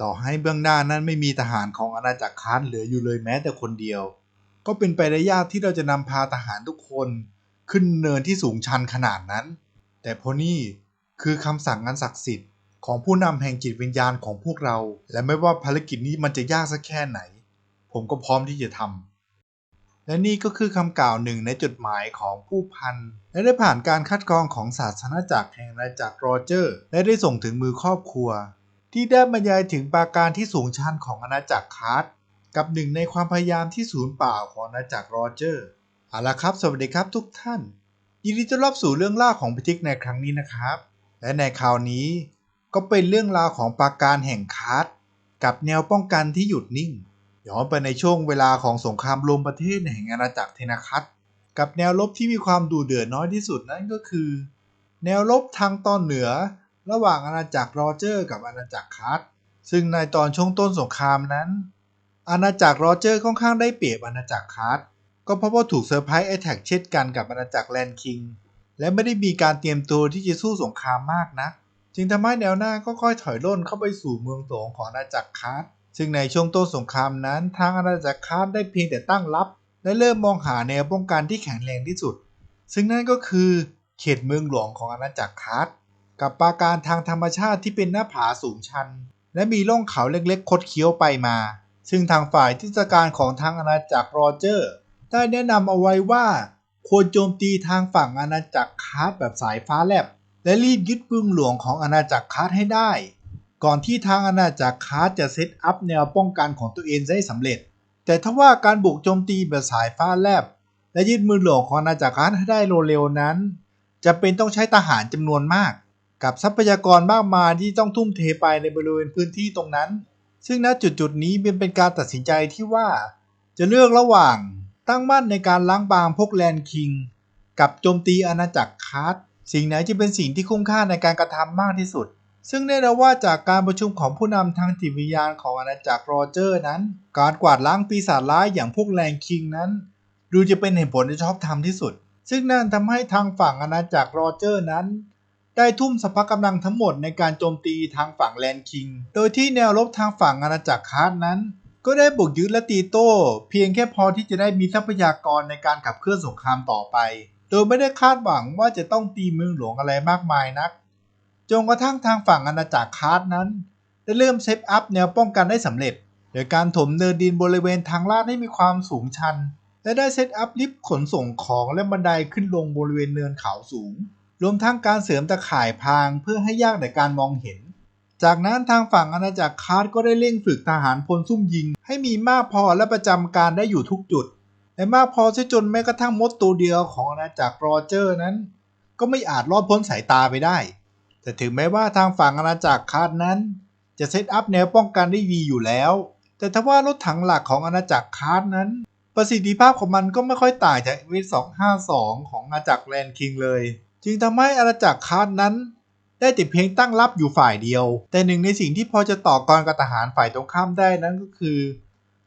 ต่อให้เบื้องหน้านั้นไม่มีทหารของอาณาจักรคานเหลืออยู่เลยแม้แต่คนเดียว ก็เป็นไปได้ยากที่เราจะนำพาทหารทุกคนขึ้นเนินที่สูงชันขนาดนั้น แต่พนี่คือคำสั่งอันศักดิ์สิทธิ์ของผู้นำแห่งจิตวิญญาณของพวกเรา และไม่ว่าภารกิจนี้มันจะยากสักแค่ไหน ผมก็พร้อมที่จะทำและนี่ก็คือคำกล่าวหนึ่งในจดหมายของผู้พัน และได้ผ่านการคัดกรองของศาสนาจักรแห่งอาณาจักรโรเจอร์ และได้ส่งถึงมือครอบครัว ที่ได้บรรยายถึงปราการที่สูงชันของอาณาจักรคาร์ดกับหนึ่งในความพยายามที่สูญเปล่าของอาณาจักรโรเจอร์เอาละครับ สวัสดีครับทุกท่าน ยินดีต้อนรับสู่เรื่องเล่าของพิทิกในครั้งนี้นะครับ และในคราวนี้ก็เป็นเรื่องราวของปราการแห่งคาร์ดกับแนวป้องกันที่หยุดนิ่งย้อนไปในช่วงเวลาของสงครามรวมประเทศแห่งอาณาจักรเทนาคัตกับแนวรบที่มีความดูเดือดน้อยที่สุดนั่นก็คือ แนวรบทางตอนเหนือ ระหว่างอาณาจักรโรเจอร์กับอาณาจักรคาร์ดซึ่งในตอนช่วงต้นสงครามนั้น อาณาจักรโรเจอร์ค่อนข้างได้เปรียบอาณาจักรคาร์ดก็เพราะว่าถูกเซอร์ไพรส์แอตแทกเช่นกันกับอาณาจักรแลนคิง และไม่ได้มีการเตรียมตัวที่จะสู้สงครามมากนะักจึงทำให้แนวหน้าก็ค่อยถอยร่นเข้าไปสู่เมืองหลวงของอาณาจักรคาร์ดซึ่งในช่วงต้นสงครามนั้น ทางอาณาจักรคาร์ดได้เพียงแต่ตั้งรับ และเริ่มมองหาแนวป้องกันที่แข็งแรงที่สุด ซึ่งนั่นก็คือเขตเมืองหลวงของอาณาจักรคาร์ด กับปราการทางธรรมชาติที่เป็นหน้าผาสูงชัน และมีร่องเขาเล็กๆ คดเคี้ยวไปมา ซึ่งทางฝ่ายที่จัดการของทางอาณาจักรโรเจอร์ ได้แนะนำเอาไว้ว่า ควรโจมตีทางฝั่งอาณาจักรคาร์ดแบบสายฟ้าแลบ และรีบยึดเมืองหลวงของอาณาจักรคาร์ดให้ได้ ก่อนที่ทางอาณาจักรคาร์ดจะเซตอัพแนวป้องกันของตัวเองได้สำเร็จ แต่ถ้าว่าการบุกโจมตีแบบสายฟ้าแลบ และยึดมือหลวงของอาณาจักรคาร์ดให้ได้เร็วๆนั้นจะเป็นต้องใช้ทหารจำนวนมาก กับทรัพยากรมากมายที่ต้องทุ่มเทไปในบริเวณพื้นที่ตรงนั้น ซึ่งณจุดจุดนี้เป็นเป็นการตัดสินใจที่ว่า จะเลือกระหว่างตั้งมั่นในการล้างบางพวกแลนคิง กับโจมตีอาณาจักรคาร์ดสิ่งไหนจะเป็นสิ่งที่คุ้มค่าในการกระทำมากที่สุด ซึ่งได้แล้วว่าจากการประชุมของผู้นำทางจิตวิญญาณของอาณาจักรโรเจอร์นั้น การกวาดล้างปีศาจร้ายอย่างพวกแลนคิงนั้น ดูจะเป็นเหตุผลที่ชอบทำที่สุด ซึ่งนั่นทำให้ทางฝั่งอาณาจักรโรเจอร์นั้น ได้ทุ่มสรรพกำลังทั้งหมดในการโจมตีทางฝั่งแลนด์คิง โดยที่แนวรบทางฝั่งอาณาจักรคาร์ดนั้น ก็ได้บุกยึดและตีโต้เพียงแค่พอที่จะได้มีทรัพยากรในการขับเคลื่อนสงครามต่อไป โดยไม่ได้คาดหวังว่าจะต้องตีเมืองหลวงอะไรมากมายนัก จนกระทั่งทางฝั่งอาณาจักรคาร์ดนั้น ได้เริ่มเซตอัพแนวป้องกันได้สำเร็จ โดยการถมเนินดินบริเวณทางลาดให้มีความสูงชันและได้เซตอัพลิฟต์ขนส่งของและบันไดขึ้นลงบริเวณเนินเขาสูง รวมทั้งการเสริมตะข่ายพางเพื่อให้ยากในการมองเห็น จากนั้นทางฝั่งอาณาจักรคาร์ดก็ได้เร่งฝึกทหารพลซุ่มยิง ให้มีมากพอและประจำการได้อยู่ทุกจุด และมากพอเสียจนแม้กระทั่งมดตัวเดียวของอาณาจักรโรเจอร์นั้น ก็ไม่อาจรอดพ้นสายตาไปได้ แต่ถึงแม้ว่าทางฝั่งอาณาจักรคาร์ดนั้น จะเซตอัพแนวป้องกันได้ดีอยู่แล้ว แต่ถ้าว่ารถถังหลักของอาณาจักรคาร์ดนั้นประสิทธิภาพของมันก็ไม่ค่อยต่างจากวิ252 ของอาณาจักรแลนด์คิงเลย จึงทำให้อาณาจักรคาร์ดนั้น ได้แต่เพียงตั้งรับอยู่ฝ่ายเดียว แต่หนึ่งในสิ่งที่พอจะต่อกรกับทหารฝ่ายตรงข้ามได้นั้นก็คือ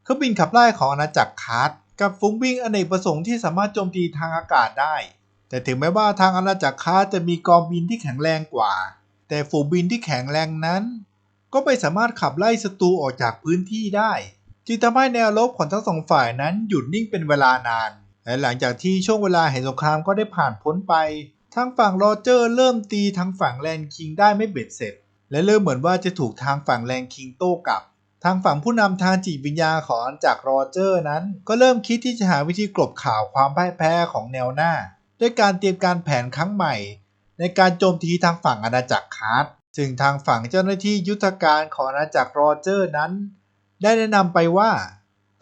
เครื่องบินขับไล่ของอาณาจักรคาร์ดกับฝูงบินอเนกประสงค์ที่สามารถโจมตีทางอากาศได้ แต่ถึงแม้ว่าทางอาณาจักรคาร์ดจะมีกองบินที่แข็งแรงกว่า แต่ฝูงบินที่แข็งแรงนั้น ก็ไม่สามารถขับไล่ศัตรูออกจากพื้นที่ได้ จึงทำให้แนวรบของทั้งสองฝ่ายนั้นหยุดนิ่งเป็นเวลานานและหลังจากที่ช่วงเวลาแห่งสงครามก็ได้ผ่านพ้นไป ทางฝั่งโรเจอร์เริ่มตีทางฝั่งแลนคิงได้ไม่เบ็ดเสร็จ และเริ่มเหมือนว่าจะถูกทางฝั่งแลนคิงโต้กลับ ทางฝั่งผู้นำทางจิตวิญญาณของอาณาจักรโรเจอร์นั้น ก็เริ่มคิดที่จะหาวิธีกลบข่าวความพ่ายแพ้ของแนวหน้า ด้วยการเตรียมการแผนครั้งใหม่ ในการโจมตีทางฝั่งอาณาจักรคาร์ดซึ่งทางฝั่งเจ้าหน้าที่ยุทธการของอาณาจักรโรเจอร์นั้น ได้แนะนำไปว่า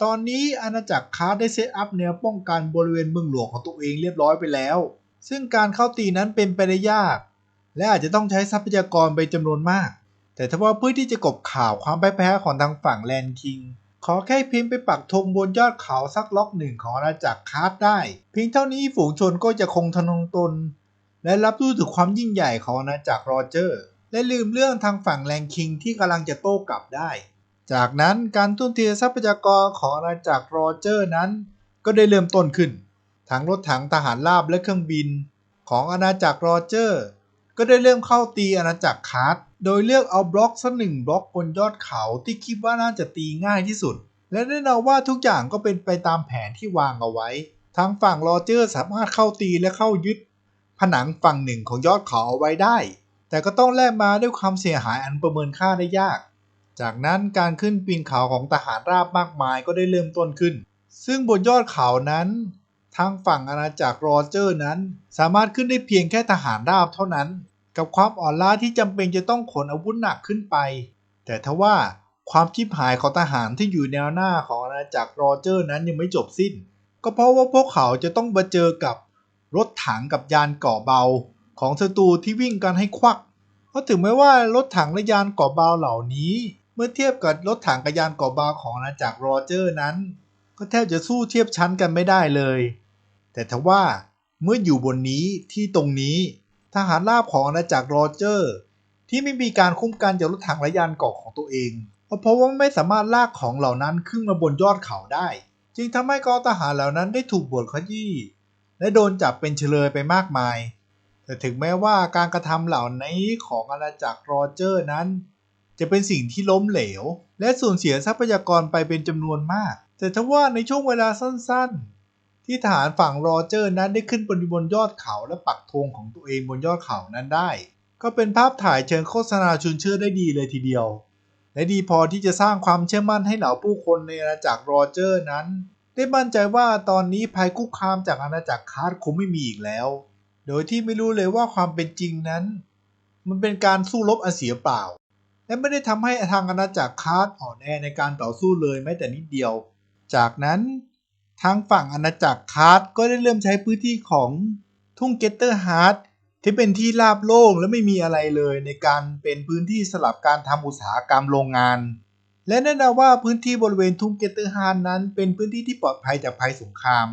ตอนนี้อาณาจักรคาร์ดได้เซตอัพแนวป้องกันบริเวณเมืองหลวงของตัวเองเรียบร้อยไปแล้ว ซึ่งการเข้าตีนั้นเป็นไปได้ยาก และอาจจะต้องใช้ทรัพยากรไปจำนวนมาก แต่ถ้าว่าเพื่อที่จะกบข่าวความแพ้ของทางฝั่งแลนคิง ขอแค่เพียงไปปักธงบนยอดเขาสักล็อกหนึ่งของอาณาจักรคาร์ดได้ เพียงเท่านี้ฝูงชนก็จะคงทนงตน และรับรู้ถึงความยิ่งใหญ่ของอาณาจักรโรเจอร์ และลืมเรื่องทางฝั่งแลนคิงที่กำลังจะโต้กลับได้ จากนั้นการทุ่มเททรัพยากรของอาณาจักรโรเจอร์นั้น ก็ได้เริ่มต้นขึ้น ทั้งรถถังทหารราบและเครื่องบิน ของอาณาจักรโรเจอร์ ก็ได้เริ่มเข้าตีอาณาจักรคาร์ดโดยเลือกเอาบล็อกสักหนึ่งบล็อกบนยอดเขาที่คิดว่าน่าจะตีง่ายที่สุด และแน่นอนว่าทุกอย่างก็เป็นไปตามแผนที่วางเอาไว้ ทางฝั่งโรเจอร์สามารถเข้าตีและเข้ายึด ผนังฝั่งหนึ่งของยอดเขาเอาไว้ได้ แต่ก็ต้องแลกมาด้วยความเสียหายอันประเมินค่าได้ยาก จากนั้นการขึ้นปีนเขาของทหารราบมากมายก็ได้เริ่มต้นขึ้น ซึ่งบนยอดเขานั้น ทางฝั่งอาณาจักรโรเจอร์นั้น สามารถขึ้นได้เพียงแค่ทหารราบเท่านั้น กับความอ่อนล้าที่จำเป็นจะต้องขนอาวุธหนักขึ้นไป แต่ทว่าความชิบหายของทหารที่อยู่แนวหน้าของอาณาจักรโรเจอร์นั้นยังไม่จบสิ้น ก็เพราะว่าพวกเขาจะต้องมาเจอกับรถถังกับยานกราะเบา ของศัตรูที่วิ่งกันให้ควัก เพราะถึงแม้ว่ารถถังและยานกราะเบาเหล่านี้ เมื่อเทียบกับรถถังกับยานกราะเบาของอาณาจักรโรเจอร์นั้น ก็แทบจะสู้เทียบชั้นกันไม่ได้เลย แต่ทว่าเมื่ออยู่บนนี้ที่ตรงนี้ทหารราบของอาณาจักรโรเจอร์ ที่ไม่มีการคุ้มกันจากรถถังและยานเกาะของตัวเองเพราะว่าไม่สามารถลากของเหล่านั้นขึ้นมาบนยอดเขาได้ จึงทำให้กองทหารเหล่านั้นได้ถูกบวชขยี้และโดนจับเป็นเฉลยไปมากมาย แต่ถึงแม้ว่าการกระทำเหล่านี้ของอาณาจักรโรเจอร์นั้น จะเป็นสิ่งที่ล้มเหลว และสูญเสียทรัพยากรไปเป็นจำนวนมาก แต่ทว่าในช่วงเวลาสั้นๆ ที่ทหารฝั่งโรเจอร์นั้นได้ขึ้นบนยอดเขาและปักธงของตัวเองบนยอดเขานั้นได้ ก็เป็นภาพถ่ายเชิงโฆษณาชวนเชื่อได้ดีเลยทีเดียว และดีพอที่จะสร้างความเชื่อมั่นให้เหล่าผู้คนในอาณาจักรโรเจอร์นั้น ได้มั่นใจว่าตอนนี้ภัยคุกคามจากอาณาจักรคาร์ดคงไม่มีอีกแล้ว โดยที่ไม่รู้เลยว่าความเป็นจริงนั้น มันเป็นการสู้รบอันเสียเปล่า และไม่ได้ทำให้ทางอาณาจักรคาร์ดอ่อนแอในการต่อสู้เลยแม้แต่นิดเดียว จากนั้น ทางฝั่งอาณาจักรคาร์ดก็ได้เริ่มใช้พื้นที่ของทุ่งเกตเตอร์ฮาร์ดที่เป็นที่ราบโล่งและไม่มีอะไรเลยในการเป็นพื้นที่สลับการทำอุตสาหกรรมโรงงาน และแน่นอนว่าพื้นที่บริเวณทุ่งเกตเตอร์ฮาร์ดนั้นเป็นพื้นที่ที่ปลอดภัยจากภัยสงคราม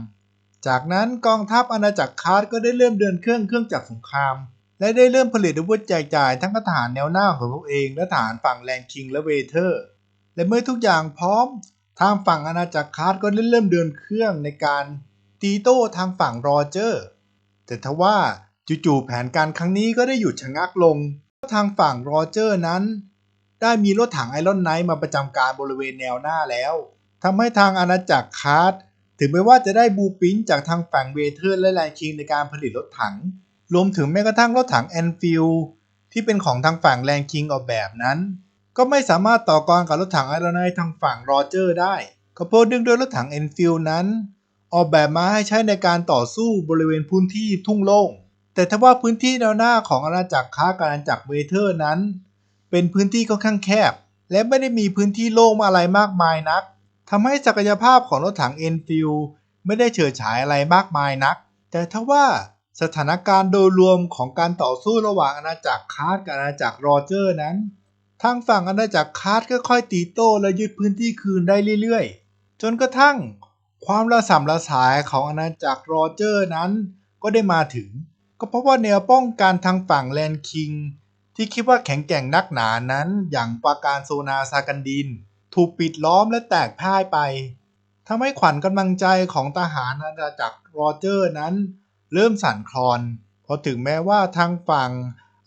จากนั้นกองทัพอาณาจักรคาร์ดก็ได้เริ่มเดินเครื่องเครื่องจักรสงคราม และได้เริ่มผลิตอาวุธแจกจ่ายทั้งทหารแนวหน้าของตัวเอง และทหารฝั่งแลนคิงและเวเทอร์ และเมื่อทุกอย่างพร้อม ทางฝั่งอาณาจักรคาร์ดก็เริ่มเดินเครื่องในการตีโต้ทางฝั่งโรเจอร์ แต่ทว่าจู่ๆแผนการครั้งนี้ก็ได้หยุดชะงักลง ทางฝั่งโรเจอร์นั้น ได้มีรถถังไอรอนไนท์มาประจำการบริเวณแนวหน้าแล้วทำให้ทางอาณาจักรคาร์ดถึงแม้ว่าจะได้บูปินจากทางฝั่งเวเทอร์และแลนคิงในการผลิตรถถัง รวมถึงแม้กระทั่งรถถังแอนฟิลที่เป็นของทางฝั่งแลนคิงออกแบบนั้น ก็ไม่สามารถต่อกรกับรถถังไอรอนไนท์ทางฝั่งโรเจอร์ได้ก็เพราะเนื่องด้วยรถถังแอนฟิลนั้น ออกแบบมาให้ใช้ในการต่อสู้บริเวณพื้นที่ทุ่งโล่ง แต่ถ้าว่าพื้นที่แนวหน้าของอาณาจักรค้ากับอาณาจักรเวเทอร์นั้น เป็นพื้นที่ค่อนข้างแคบ และไม่ได้มีพื้นที่โล่งอะไรมากมายนักทำให้ศักยภาพของรถถังเอ็นฟิลไม่ได้เฉิดฉายอะไรมากมายนัก แต่ถ้าว่าสถานการณ์โดยรวมของการต่อสู้ระหว่างอาณาจักรคาร์ดกับอาณาจักรโรเจอร์นั้น ทางฝั่งอาณาจักรคาร์ดก็ค่อยตีโต้และยึดพื้นที่คืนได้เรื่อยๆ จนกระทั่งความระสำระสายของอาณาจักรโรเจอร์นั้นก็ได้มาถึง ก็เพราะว่าแนวป้องกันทางฝั่งแลนคิง ที่คิดว่าแข็งแกร่งนักหนานั้นอย่างปราการโซนาซากันดิน ถูกปิดล้อมและแตกพ่ายไปทำให้ขวัญกำลังใจของทหารอาณาจักรโรเจอร์นั้น เริ่มสั่นคลอนเพราะถึงแม้ว่าทางฝั่ง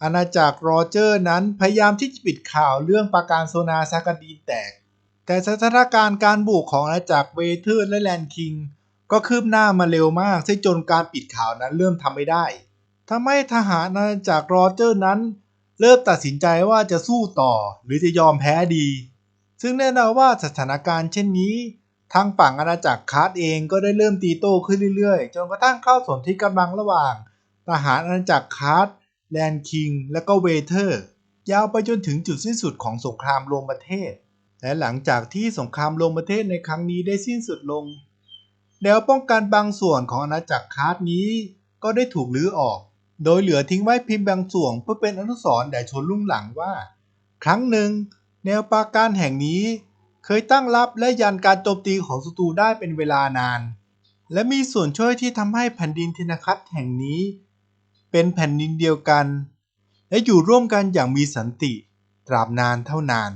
อาณาจักรโรเจอร์นั้นพยายามที่จะปิดข่าวเรื่องปาการโซนาซากันดีนแตก แต่สถานการณ์การบุกของอาณาจักรเวเทอร์และแลนคิง ก็คืบหน้ามาเร็วมากซะจนการปิดข่าวนั้นเริ่มทำไม่ได้ทำให้ทหารอาณาจักรโรเจอร์นั้น เริ่มตัดสินใจว่าจะสู้ต่อหรือจะยอมแพ้ดี ซึ่งแน่นอนว่าสถานการณ์เช่นนี้ทางฝั่งอาณาจักรคาร์ดเองก็ได้เริ่มตีโต้ขึ้นเรื่อยๆ จนกระทั่งเข้าสนที่กำลังระหว่าง ทหารอาณาจักรคาร์ด แลนคิง และก็เวเทอร์ ยาวไปจนถึงจุดสิ้นสุดของสงครามรวมประเทศ และหลังจากที่สงครามรวมประเทศในครั้งนี้ได้สิ้นสุดลง แนวป้องกันบางส่วนของอาณาจักรคาร์ดนี้ก็ได้ถูกรื้อออก โดยเหลือทิ้งไว้เพียงบางส่วนเพื่อเป็นอนุสรณ์แด่ชนรุ่นหลังว่า ครั้งหนึ่ง แนวปราการแห่งนี้เคยตั้งรับและยันการโจมตีของศัตรูได้เป็นเวลานาน และมีส่วนช่วยที่ทำให้แผ่นดินทินาคัตแห่งนี้ เป็นแผ่นดินเดียวกัน และอยู่ร่วมกันอย่างมีสันติ ตราบนานเท่านาน